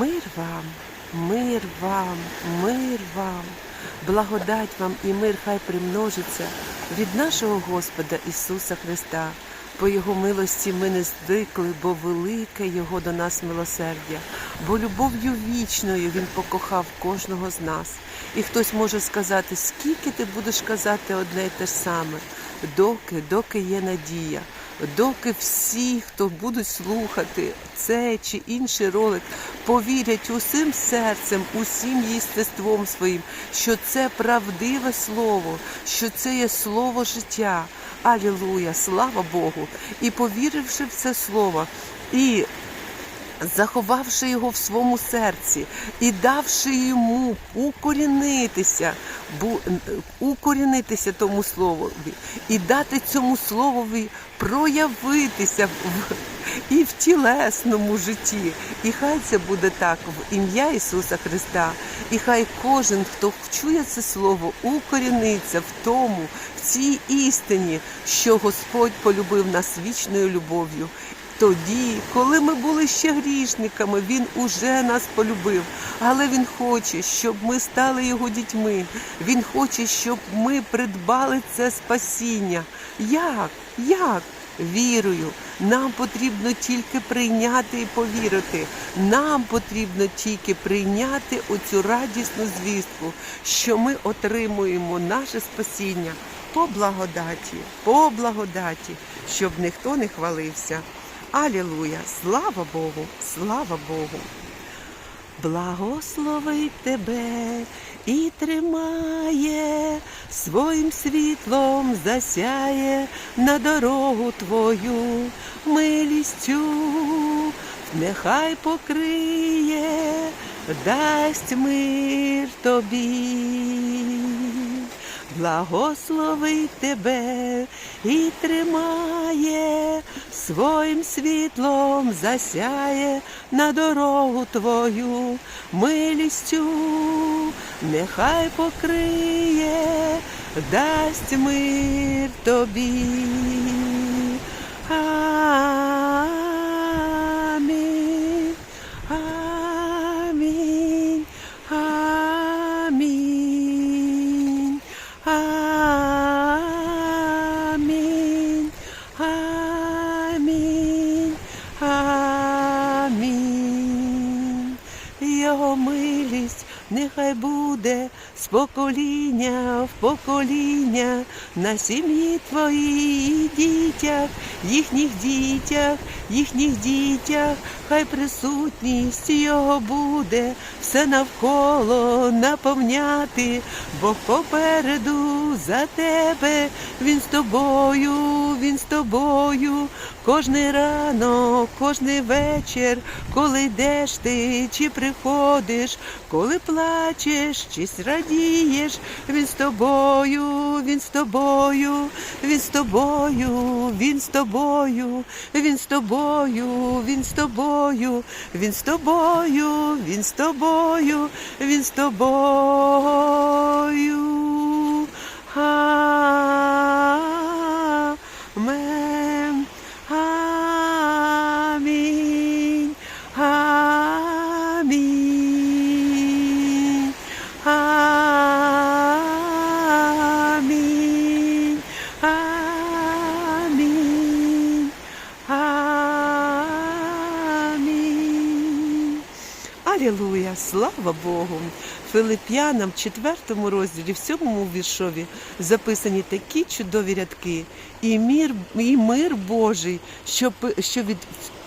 Мир вам, мир вам, мир вам, благодать вам і мир хай примножиться від нашого Господа Ісуса Христа. По Його милості ми не здикли, бо велике Його до нас милосердя, бо любов'ю вічною Він покохав кожного з нас. І хтось може сказати, скільки ти будеш казати одне й те ж саме, доки, доки є надія, доки всі, хто будуть слухати цей чи інший ролик, повірять усім серцем, усім єстеством своїм, що це правдиве слово, що це є слово життя. Алілуя, слава Богу! І повіривши в це слово, і заховавши його в своєму серці і давши йому укорінитися, бу- укорінитися тому словові, і дати цьому словові проявитися в, і в тілесному житті. І хай це буде так в ім'я Ісуса Христа. І хай кожен, хто чує це слово, укоріниться в тому, в цій істині, що Господь полюбив нас вічною любов'ю. Тоді, коли ми були ще грішниками, він уже нас полюбив. Але він хоче, щоб ми стали його дітьми. Він хоче, щоб ми придбали це спасіння. Як? Як? Вірою. Нам потрібно тільки прийняти і повірити. Нам потрібно тільки прийняти оцю радісну звістку, що ми отримуємо наше спасіння по благодаті, по благодаті, щоб ніхто не хвалився. Алілуя! Слава Богу! Слава Богу! Благословить тебе і тримає, своїм світлом засяє на дорогу твою, милістю, нехай покриє, дасть мир тобі. Благословить тебе і тримає, своїм світлом засяє на дорогу твою, милістю, нехай покриє, дасть мир тобі. Амінь. Нехай буде з покоління в покоління. На сім'ї твоїй дітях, їхніх дітях, їхніх дітях, хай присутність його буде все навколо наповняти, Бог попереду за тебе, він з тобою, він з тобою, кожний ранок, кожний вечір, коли йдеш ти чи приходиш, коли плачеш чи радієш, він з тобою, він з тобою, він з тобою, він з тобою, він з тобою, він з тобою, він з тобою, він з тобою, він з тобою. Амен. Алілуя, слава Богу! Филип'янам, 4 розділі, в 7 віршові записані такі чудові рядки. І мир, і мир Божий, що, що від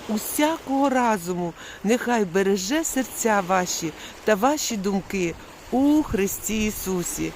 усякого разуму нехай береже серця ваші та ваші думки у Христі Ісусі.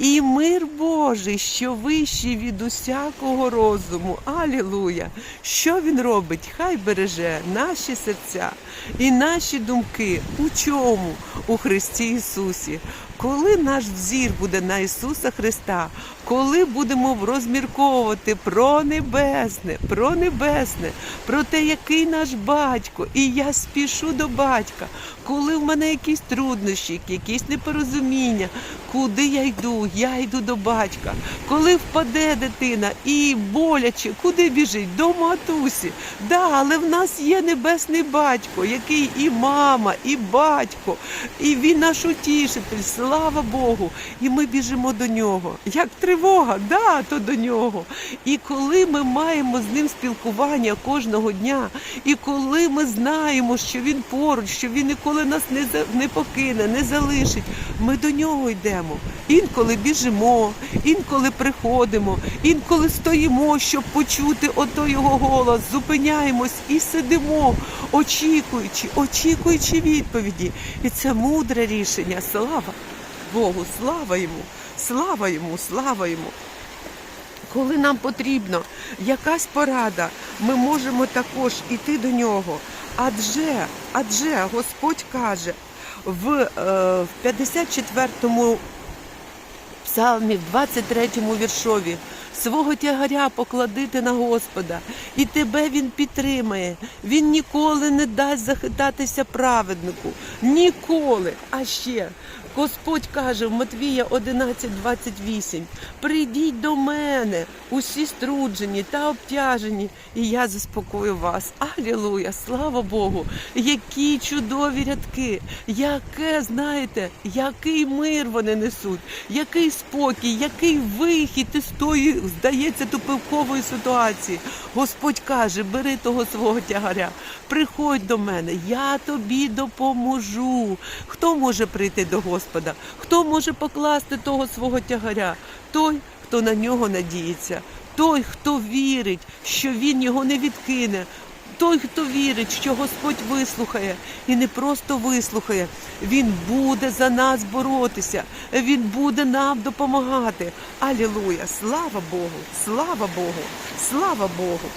І мир Божий, що вищий від усякого розуму. Алілуя! Що він робить? Хай береже наші серця і наші думки. У чому? У Христі Ісусі. Коли наш взір буде на Ісуса Христа, коли будемо розмірковувати про небесне, про небесне, про те, який наш батько, і я спішу до батька, коли в мене якісь труднощі, якісь непорозуміння, куди я йду? Я йду до батька. Коли впаде дитина і боляче, куди біжить? До матусі. Да, але в нас є небесний батько, який і мама, і батько, і він наш утішитель, слава Богу. І ми біжимо до нього. Як тривога, да, то до нього. І коли ми маємо з ним спілкування кожного дня, і коли ми знаємо, що він поруч, що він ніколи нас не, за- не покине, не залишить, ми до нього йдемо. Інколи біжимо, інколи приходимо, інколи стоїмо, щоб почути ото його голос, зупиняємось і сидимо, очікуючи, очікуючи відповіді. І це мудре рішення. Слава Богу, слава йому, слава йому, слава йому. Коли нам потрібна якась порада, ми можемо також іти до нього. Адже, адже Господь каже в, е, в 54-му псалмі, в 23-му віршові, свого тягаря покладити на Господа, і тебе Він підтримає. Він ніколи не дасть захитатися праведнику. Ніколи. А ще Господь каже в Матвія 11:28, прийдіть до мене, усі струджені та обтяжені, і я заспокою вас. Алілуя, слава Богу! Які чудові рядки, яке, знаєте, який мир вони несуть, який спокій, який вихід із тої, здається, тупикової ситуації. Господь каже, бери того свого тягаря, приходь до мене, я тобі допоможу. Хто може прийти до Господа? Хто може покласти того свого тягаря? Той, хто на нього надіється, той, хто вірить, що він його не відкине. Той, хто вірить, що Господь вислухає, і не просто вислухає, Він буде за нас боротися, Він буде нам допомагати. Алілуя! Слава Богу! Слава Богу! Слава Богу!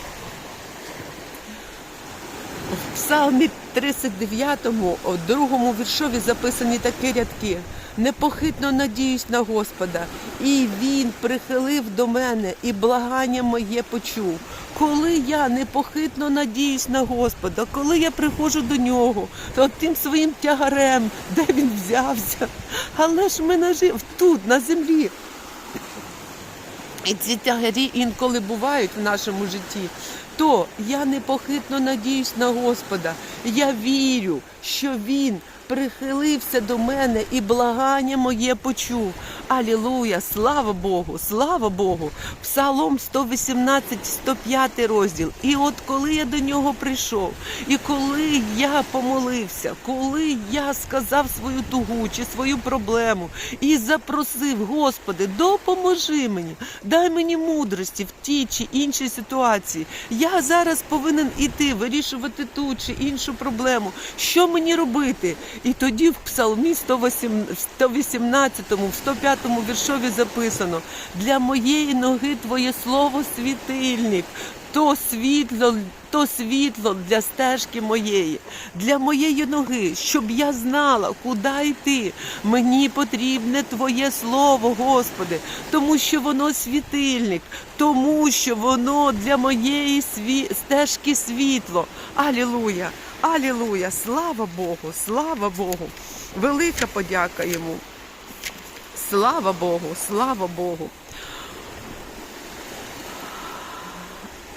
Псалмі 39-му, о, другому віршові записані такі рядки. Непохитно надіюсь на Господа, і Він прихилив до мене, і благання моє почув. Коли я непохитно надіюсь на Господа, коли я приходжу до нього, то тим своїм тягарем, де він взявся, але ж ми нажив тут, на землі. І ці тягарі інколи бувають в нашому житті. То я непохитно надіюсь на Господа. Я вірю, що Він прихилився до мене і благання моє почув. Алілуя! Слава Богу! Слава Богу! Псалом 118, 105 розділ. І от коли я до нього прийшов, і коли я помолився, коли я сказав свою тугу чи свою проблему і запросив, Господи, допоможи мені, дай мені мудрості в тій чи іншій ситуації. Я зараз повинен іти, вирішувати ту чи іншу проблему. Що мені робити? І тоді в Псалмі 118, в 105 віршові записано: для моєї ноги Твоє слово світильник. То світло, то світло для стежки моєї, для моєї ноги, щоб я знала, куди йти. Мені потрібне Твоє слово, Господи, тому що воно світильник, тому що воно для моєї сві... стежки світло. Алілуя! Алілуя! Слава Богу! Слава Богу! Велика подяка йому. Слава Богу! Слава Богу!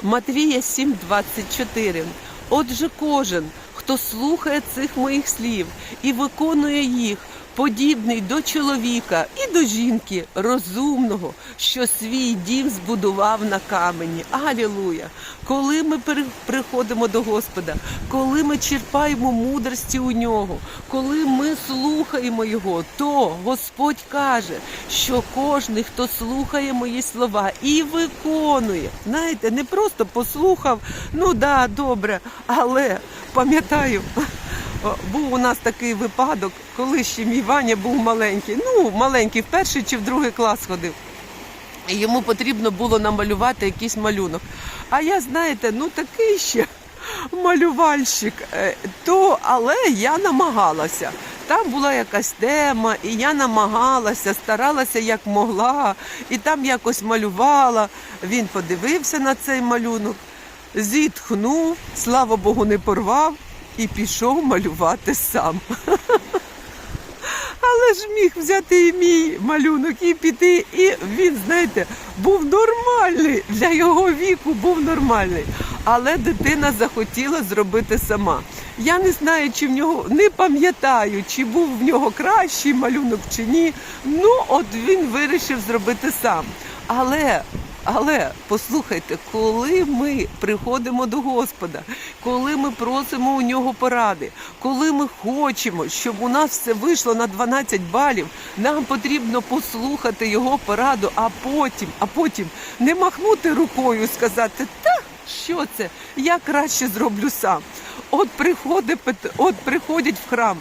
Матвія 7:24. Отже, кожен, хто слухає цих моїх слів і виконує їх, подібний до чоловіка і до жінки розумного, що свій дім збудував на камені. Алілуя! Коли ми приходимо до Господа, коли ми черпаємо мудрості у нього, коли ми слухаємо Його, то Господь каже, що кожен, хто слухає мої слова і виконує, знаєте, не просто послухав, ну да, добре, але пам'ятаю. Був у нас такий випадок, коли ще мій Ваня був маленький. Ну, маленький, в перший чи в другий клас ходив. Йому потрібно було намалювати якийсь малюнок. А я, знаєте, ну такий ще малювальщик. Е, То, але я намагалася. там була якась тема, і я намагалася, старалася як могла, і там якось малювала. Він подивився на цей малюнок, зітхнув, слава Богу, не порвав і пішов малювати сам. Але ж міг взяти і мій малюнок і піти. І він, знаєте, був нормальний. Для його віку був нормальний. Але дитина захотіла зробити сама. Я не знаю, чи в нього не пам'ятаю, чи був в нього кращий малюнок чи ні. Ну, от він вирішив зробити сам. Але але послухайте, коли ми приходимо до Господа, коли ми просимо у нього поради, коли ми хочемо, щоб у нас все вийшло на 12 балів, нам потрібно послухати його пораду, а потім, а потім не махнути рукою і сказати, та що це? Я краще зроблю сам. От приходить от приходять в храм.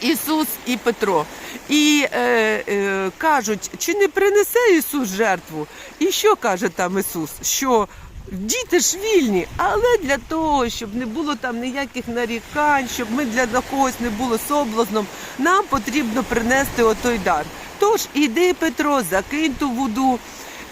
Ісус і Петро. І е, е, кажуть, чи не принесе Ісус жертву? І що каже там Ісус? Що діти ж вільні, але для того, щоб не було там ніяких нарікань, щоб ми для когось не було соблазном, нам потрібно принести отой дар. Тож іди, Петро, закинь ту воду.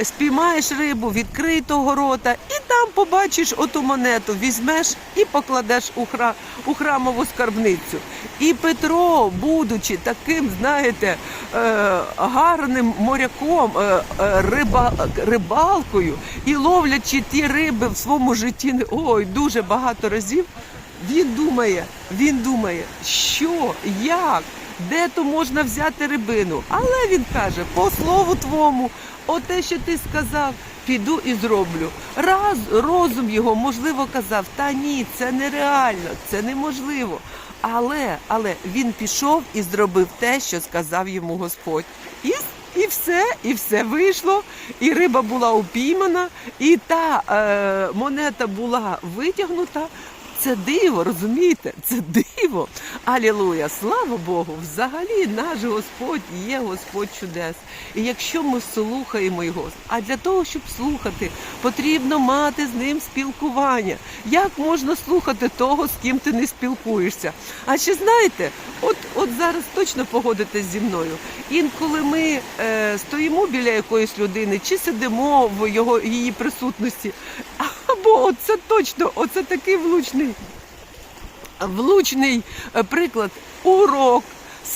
Спіймаєш рибу, відкрий того рота, і там побачиш оту монету, візьмеш і покладеш у, хра... у храмову скарбницю. І Петро, будучи таким, знаєте, е, гарним моряком, е, е, риба... рибалкою і ловлячи ті риби в своєму житті, ой, дуже багато разів, він думає, він думає, що, як, де то можна взяти рибину. Але він каже, по слову твому, оте, що ти сказав, піду і зроблю. Раз розум його, можливо, казав, та ні, це нереально, це неможливо. Але, але він пішов і зробив те, що сказав йому Господь. І, і все, і все вийшло, і риба була упіймана, і та е, монета була витягнута. Це диво, розумієте? Це диво. Алілуя! Слава Богу! Взагалі наш Господь є Господь чудес. І якщо ми слухаємо його, а для того, щоб слухати, потрібно мати з ним спілкування. Як можна слухати того, з ким ти не спілкуєшся? А ще знаєте, от, от зараз точно погодитесь зі мною. Інколи ми е, стоїмо біля якоїсь людини чи сидимо в його її присутності. Або оце точно, оце такий влучний влучний е, приклад урок.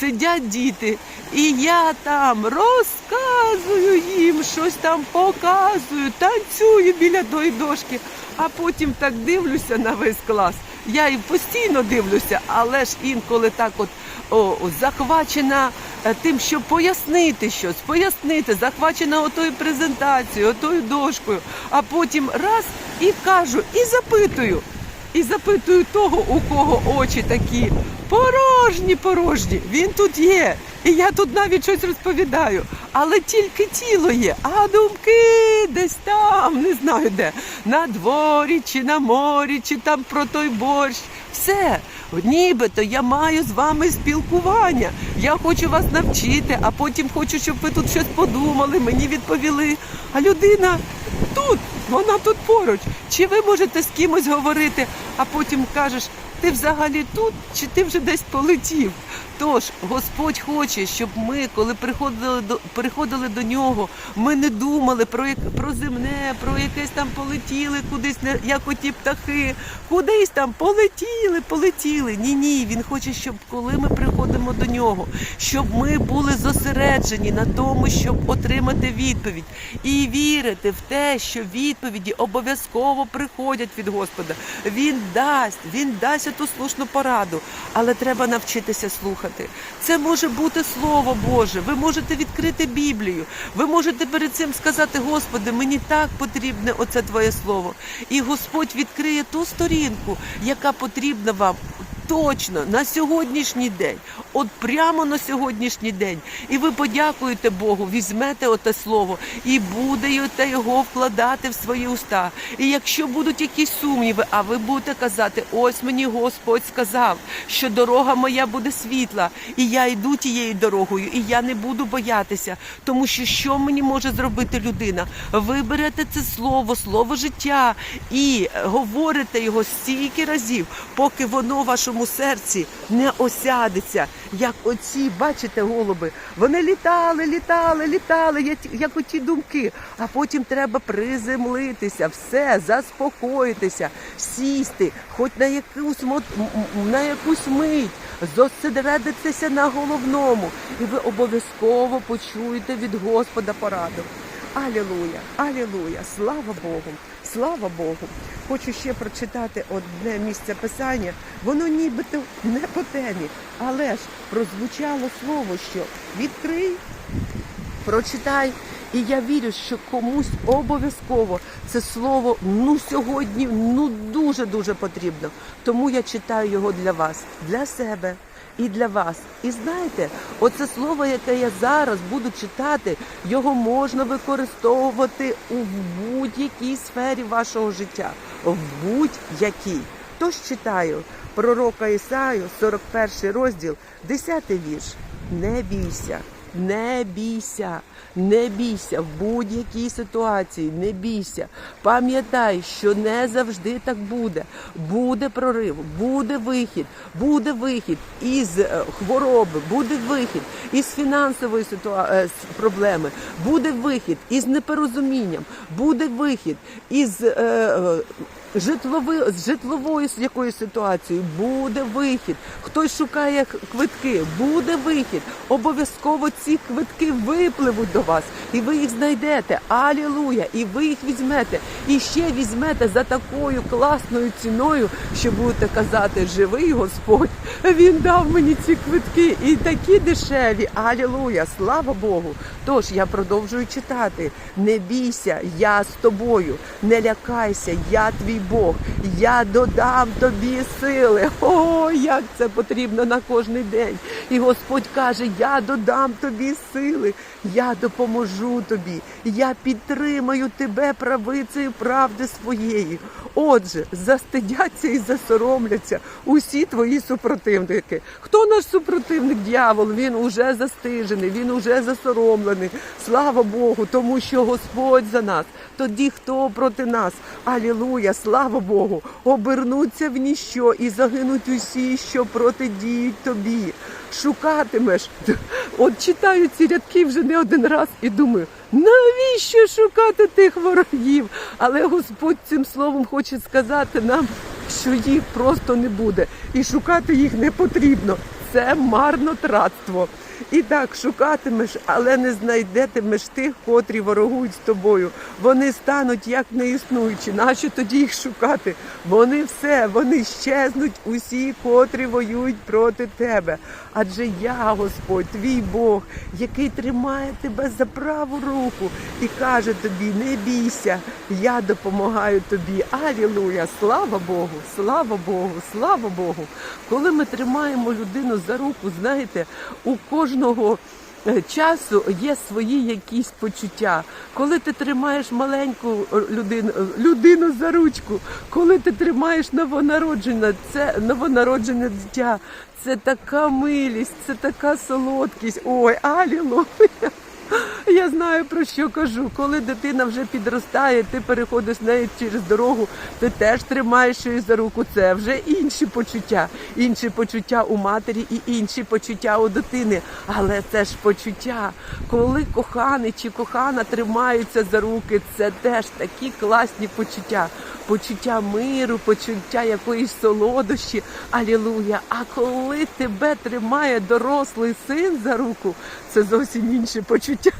Сидять діти, і я там розказую їм, щось там показую, танцюю біля тої дошки, а потім так дивлюся на весь клас. Я і постійно дивлюся, але ж інколи так от о, захвачена тим, щоб пояснити щось, пояснити, захвачена отою презентацією, отою дошкою, а потім раз і кажу, і запитую. І запитую того, у кого очі такі порожні, порожні. Він тут є. І я тут навіть щось розповідаю. Але тільки тіло є, а думки десь там, не знаю де. На дворі, чи на морі, чи там про той борщ. Все. Нібито я маю з вами спілкування. Я хочу вас навчити, а потім хочу, щоб ви тут щось подумали, мені відповіли. А людина тут, вона тут поруч. Чи ви можете з кимось говорити, а потім кажеш, ти взагалі тут, чи ти вже десь полетів? Тож Господь хоче, щоб ми, коли приходили до приходили до нього, ми не думали про як про земне, про якесь там полетіли кудись, як оті птахи, кудись там полетіли, полетіли. Ні, ні. Він хоче, щоб коли ми приходимо до нього, щоб ми були зосереджені на тому, щоб отримати відповідь і вірити в те, що відповіді обов'язково приходять від Господа. Він дасть, він дасть ту слушну пораду, але треба навчитися слухати. Це може бути Слово Боже. Ви можете відкрити Біблію. Ви можете перед цим сказати, Господи, мені так потрібне оце Твоє Слово. І Господь відкриє ту сторінку, яка потрібна вам. Точно на сьогоднішній день, от прямо на сьогоднішній день, і ви подякуєте Богу, візьмете оте слово і будете його вкладати в свої уста. І якщо будуть якісь сумніви, а ви будете казати, ось мені Господь сказав, що дорога моя буде світла, і я йду тією дорогою, і я не буду боятися, тому що що мені може зробити людина? Ви берете це слово, слово життя, і говорите його стільки разів, поки воно в вашому вашому серці не осядеться, як оці, бачите, голуби. Вони літали, літали, літали, як- оті думки. А потім треба приземлитися, все, заспокоїтися, сісти, хоч на якусь на якусь мить, зосередитися на головному, і ви обов'язково почуєте від Господа пораду. Алілуя, алілуя, слава Богу, слава Богу. Хочу ще прочитати одне місце писання. Воно нібито не по темі, але ж прозвучало слово, що відкрий, прочитай. І я вірю, що комусь обов'язково це слово ну сьогодні ну дуже дуже потрібно. Тому я читаю його для вас, для себе і для вас. І знаєте, оце слово, яке я зараз буду читати, його можна використовувати у будь-якій сфері вашого життя, в будь-якій. Тож читаю пророка Ісаю, 41 розділ, 10 вірш. Не бійся. Не бійся, не бійся в будь-якій ситуації, не бійся. Пам'ятай, що не завжди так буде. Буде прорив, буде вихід, буде вихід із е, хвороби, буде вихід із фінансової ситуа... е, проблеми, буде вихід із непорозумінням, буде вихід із. Е, е, житлови, з житлової якоїсь ситуації буде вихід. Хтось шукає квитки, буде вихід. Обов'язково ці квитки випливуть до вас, і ви їх знайдете. Алілуя! І ви їх візьмете. І ще візьмете за такою класною ціною, що будете казати, живий Господь. Він дав мені ці квитки і такі дешеві. Алілуя! Слава Богу! Тож я продовжую читати. Не бійся, я з тобою. Не лякайся, я твій Бог. Я додам тобі сили. О, як це потрібно на кожний день. І Господь каже: Я додам тобі сили, я допоможу тобі, я підтримаю тебе правицею правди своєї. Отже, застидяться і засоромляться усі твої супротивники. Хто наш супротивник? Дьявол? Він уже застижений, він уже засоромлений. Слава Богу, тому що Господь за нас. Тоді хто проти нас? Алілуя, слава Богу, обернуться в ніщо і загинуть усі, що протидіють тобі. Шукатимеш. От читаю ці рядки вже не один раз і думаю, навіщо шукати тих ворогів? Але Господь цим словом хоче сказати нам, що їх просто не буде, і шукати їх не потрібно. Це марнотратство. І так шукатимеш, але не знайдетимеш тих, котрі ворогують з тобою. Вони стануть як неіснуючі. Нащо тоді їх шукати? Вони все, вони щезнуть усі, котрі воюють проти тебе. Адже я, Господь, твій Бог, який тримає тебе за праву руку і каже тобі: не бійся, я допомагаю тобі. Алілуя! Слава Богу! Слава Богу! Слава Богу! Коли ми тримаємо людину за руку, знаєте, у кожного. Е, Часу є свої якісь почуття. Коли ти тримаєш маленьку е, людину, е, людину за ручку, коли ти тримаєш новонароджене, це новонароджене дитя, це така милість, це така солодкість. Ой, алілуя! Знаю про що кажу. Коли дитина вже підростає, ти переходиш з нею через дорогу, ти теж тримаєш її за руку. Це вже інші почуття, інші почуття у матері і інші почуття у дитини. Але це ж почуття, коли коханий чи кохана тримаються за руки, це теж такі класні почуття. Почуття миру, почуття якоїсь солодощі. Алілуя. А коли тебе тримає дорослий син за руку, це зовсім інше почуття.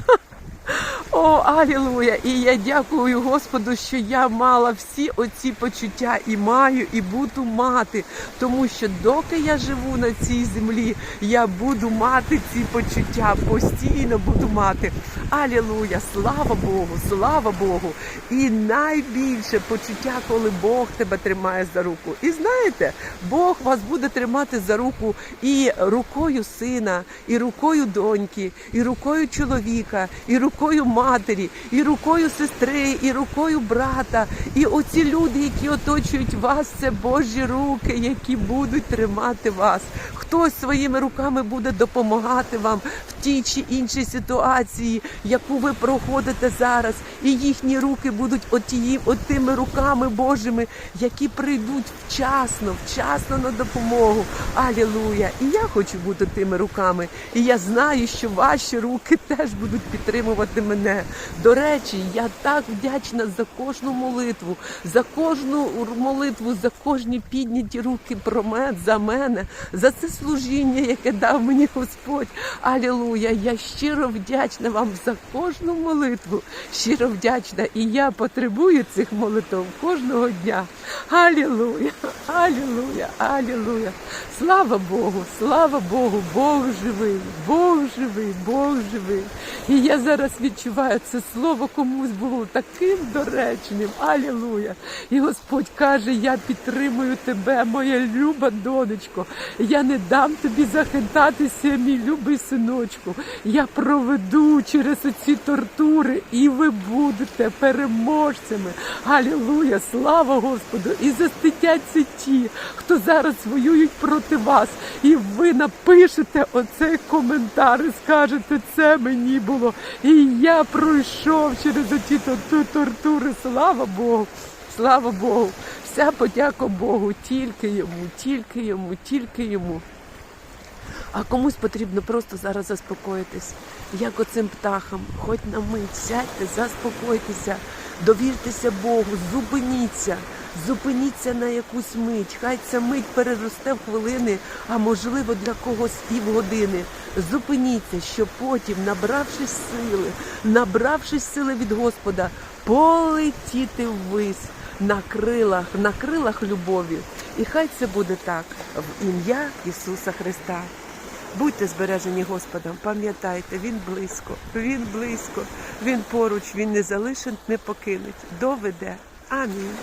О, алілуя! І я дякую Господу, що я мала всі оці почуття і маю, і буду мати. Тому що доки я живу на цій землі, я буду мати ці почуття, постійно буду мати. Алілуя! Слава Богу, слава Богу! І найбільше почуття, коли Бог тебе тримає за руку. І знаєте, Бог вас буде тримати за руку і рукою сина, і рукою доньки, і рукою чоловіка, і рукою матері. матері, і рукою сестри, і рукою брата. І оці люди, які оточують вас, це Божі руки, які будуть тримати вас. Хтось своїми руками буде допомагати вам в тій чи іншій ситуації, яку ви проходите зараз. І їхні руки будуть отії, отими руками Божими, які прийдуть вчасно, вчасно на допомогу. Алілуя! І я хочу бути тими руками. І я знаю, що ваші руки теж будуть підтримувати мене. До речі, я так вдячна за кожну молитву, за кожну молитву, за кожні підняті руки про мене, за мене, за це служіння, яке дав мені Господь. Алілуя! Я щиро вдячна вам за кожну молитву. Щиро вдячна. І я потребую цих молитв кожного дня. Алілуя! Алілуя! Алілуя! Слава Богу! Слава Богу! Бог живий! Бог живий! Бог живий! І я зараз відчуваю це слово комусь було таким доречним. Алілуя! І Господь каже: Я підтримую тебе, моя люба донечко. Я не дам тобі захитатися, мій любий синочку. Я проведу через ці тортури, і ви будете переможцями. Алілуя! Слава Господу! І заститяться ті, хто зараз воюють проти вас. І ви напишете оцей коментар і скажете, це мені було. І я пройшов через оці тортури. Слава Богу! Слава Богу! Вся подяка Богу, тільки йому, тільки йому, тільки йому. А комусь потрібно просто зараз заспокоїтись, як оцим птахам, хоч на мить, сядьте, заспокойтеся, довіртеся Богу, зупиніться, зупиніться на якусь мить. Хай ця мить переросте в хвилини, а можливо для когось і в години. Зупиніться, щоб потім, набравшись сили, набравшись сили від Господа, полетіти ввись на крилах, на крилах любові. І хай це буде так в ім'я Ісуса Христа. Будьте збережені Господом, пам'ятайте, Він близько, Він близько, Він поруч, Він не залишить, не покинуть, доведе. Амінь.